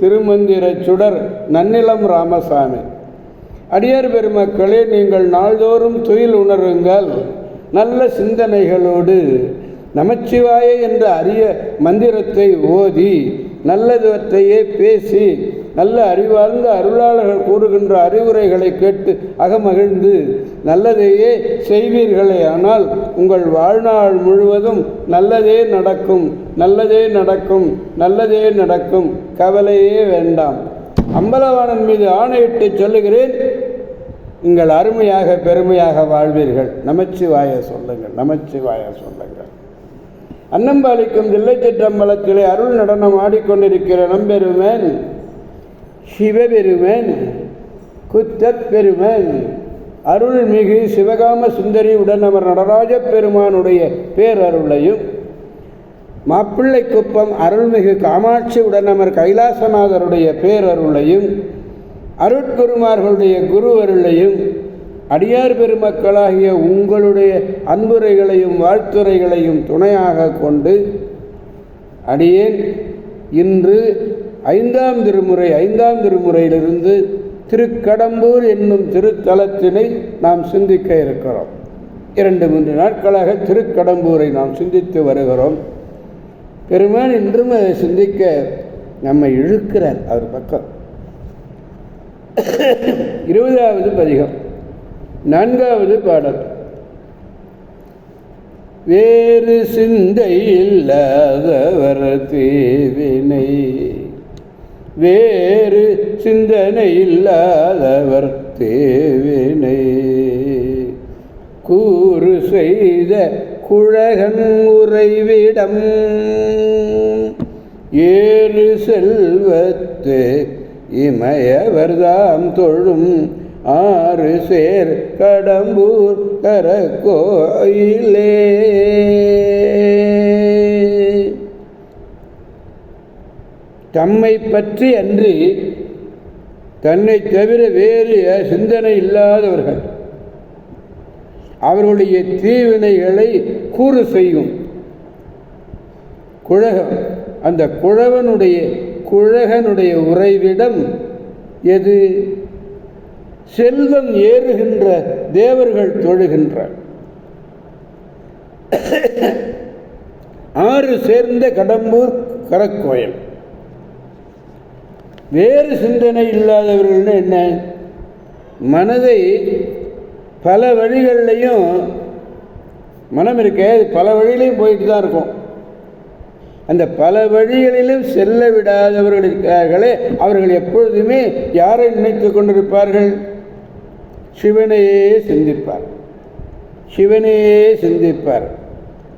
திருமந்திர சுடர் நன்னிலம் ராமசாமி. அடியார் பெருமக்களே நீங்கள் நாள்தோறும் துயில் உணருங்கள். நல்ல சிந்தனைகளோடு நமச்சிவாய என்ற அரிய மந்திரத்தை ஓதி நல்லதுவற்றையே பேசி நல்ல அறிவார்ந்த அருளாளர்கள் கூறுகின்ற அறிவுரைகளை கேட்டு அகமகிழ்ந்து நல்லதையே செய்வீர்களே ஆனால் உங்கள் வாழ்நாள் முழுவதும் நல்லதே நடக்கும் நல்லதே நடக்கும் நல்லதே நடக்கும் கவலையே வேண்டாம். அம்பலவாணன் மீது ஆணையிட்டு சொல்லுகிறேன் நீங்கள் அருமையாக பெருமையாக வாழ்வீர்கள். நமச்சிவாய சொல்லுங்கள் நமச்சிவாய சொல்லுங்கள். அன்னம்பாலிக்கும் தில்லைச்சிற்றம்பலத்திலே அருள் நடனம் ஆடிக்கொண்டிருக்கிற நம்பெருமேன் சிவபெருமன் குத்தப் பெருமன் அருள்மிகு சிவகாம சுந்தரி அவர் நடராஜ பெருமானுடைய பேரருளையும் மாப்பிள்ளை குப்பம் அருள்மிகு காமாட்சி உடனமர் கைலாசநாதருடைய பேரருளையும் அருட்குருமார்களுடைய குருவருளையும் அடியார் பெருமக்களாகிய உங்களுடைய அன்புரைகளையும் வாழ்த்துரைகளையும் துணையாக கொண்டு அடியேன் இன்று ஐந்தாம் திருமுறை ஐந்தாம் திருமுறையிலிருந்து திருக்கடம்பூர் என்னும் திருத்தலத்தினை நாம் சிந்திக்க இருக்கிறோம். இரண்டு மூன்று நாட்களாக திருக்கடம்பூரை நாம் சிந்தித்து வருகிறோம். பெருமான் இன்றும் அதை சிந்திக்க நம்மை இழுக்கிறார் அவர் பக்கம். இருபதாவது பதிகம் நான்காவது பாடல். வேறு சிந்தை இல்லாதவர் தீவினை வேறு சிந்தனை இல்லாதவர் தேவினை. கூறு செய்த குழகன் உறைவிடம் ஏறு செல்வத்து இமயவர்தாம் தொழும் ஆறு சேர் கடம்பூர் கரக்கோயிலே தம்மை பற்றி அன்றி தன்னை தவிர வேறு சிந்தனை இல்லாதவர்கள். அவர்களுடைய தீவினைகளை கூறு செய்யும் குழகம். அந்த குழவனுடைய குழகனுடைய உறைவிடம் எது? செல்வம் ஏறுகின்ற தேவர்கள் தொழுகின்ற ஆறு சேர்ந்த கடம்பூர் கரக்கோயில். வேறு சிந்தனை இல்லாதவர்கள்னு என்ன? மனதை பல வழிகள்லையும் மனம் இருக்க பல வழியிலையும் போயிட்டு தான் இருக்கும். அந்த பல வழிகளிலும் செல்ல விடாதவர்கள் இருக்கிறார்களே அவர்கள் எப்பொழுதுமே யாரை நினைத்து கொண்டிருப்பார்கள்? சிவனையே சிந்திப்பார். சிவனையே சிந்திப்பார்.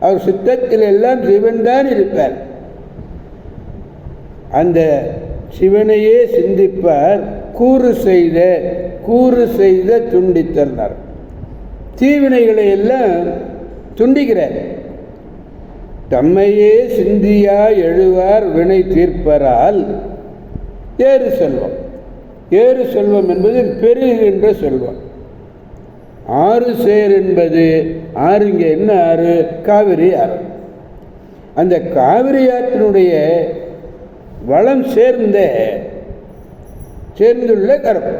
அவர் சித்தத்தில் எல்லாம் சிவன் தான் இருப்பார். அந்த சிவனையே சிந்திப்பார் கூறு செய்த கூறு செய்த துண்டித்தனர் தீவினைகளை எல்லாம் துண்டிக்கிறார். தம்மையே சிந்தியா எழுவார் வினை தீர்ப்பரால் ஏறு செல்வம். ஏறு செல்வம் என்பது பெருகின்ற செல்வம். ஆறு சேர் என்பது ஆறு இங்கே என்ன ஆறு? காவிரி ஆறு. அந்த காவிரி ஆற்றினுடைய வளம் சேர்ந்த சேர்ந்துள்ள கரம்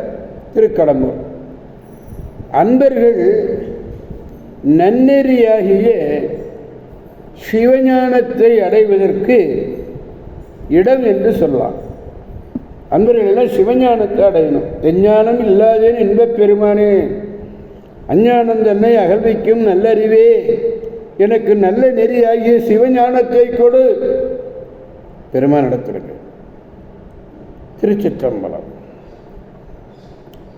திருக்கடம்பூர். அன்பர்கள் நன்னெறியாகிய சிவஞானத்தை அடைவதற்கு இடம் என்று சொல்லலாம். அன்பர்கள் எல்லாம் சிவஞானத்தை அடையணும். எஞ்ஞானம் இல்லாதேன் இன்பப் பெருமானே அஞ்ஞானம் தன்னை அகழ்விக்கும் நல்லறிவே எனக்கு நல்ல நெறியாகிய சிவஞானத்தை கொடு. பெருமான் இடத்திற்கு திருச்சிற்றம்பலம்.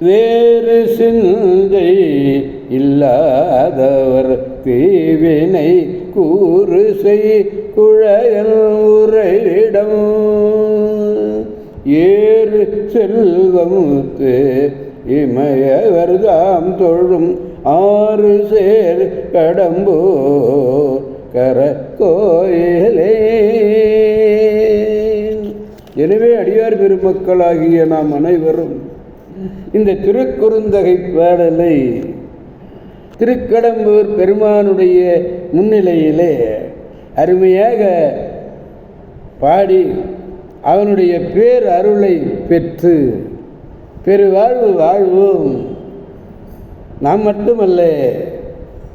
வேறு சிந்தை இல்லாதவர் தீவினை கூறு செய் குழையல் உரையிடம் ஏறு செல்வமுத்து இமயவர்தாம் தொழும் ஆறு சேர் கடம்போ கர கோயிலே. எனவே அடியார் பெருமக்களாகிய நாம் அனைவரும் இந்த திருக்குறுந்தகை பாடலை திருக்கடம்பூர் பெருமானுடைய முன்னிலையிலே அருமையாக பாடி அவனுடைய பேர் அருளை பெற்று பெருவாழ்வு வாழ்வோம். நாம் மட்டுமல்ல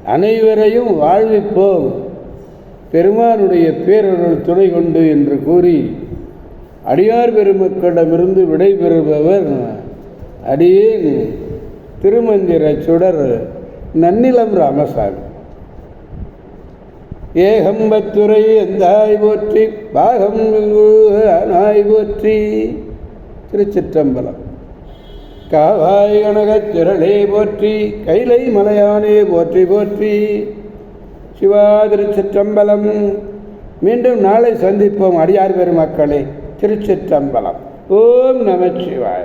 அனைவரையும் வாழ்விப்போம். பெருமானுடைய பேரருள் துணை கொண்டு என்று கூறி அடியார் பெருமக்களிடமிருந்து விடைபெறுபவர் அடியேன் திருமந்திர சுடர் நன்னிலம் ராமசாமி. ஏகம்பத்துறை எந்தாய் போற்றி பாகம் நாய் போற்றி திருச்சிற்றம்பலம். காவாய் கனகச் திரளே போற்றி கைலை மலையானே போற்றி போற்றி சிவா திருச்சிற்றம்பலம். மீண்டும் நாளை சந்திப்போம் அடியார் பெருமக்களே. திருச்சிற்றம்பலம். ஓம் நமச்சிவாய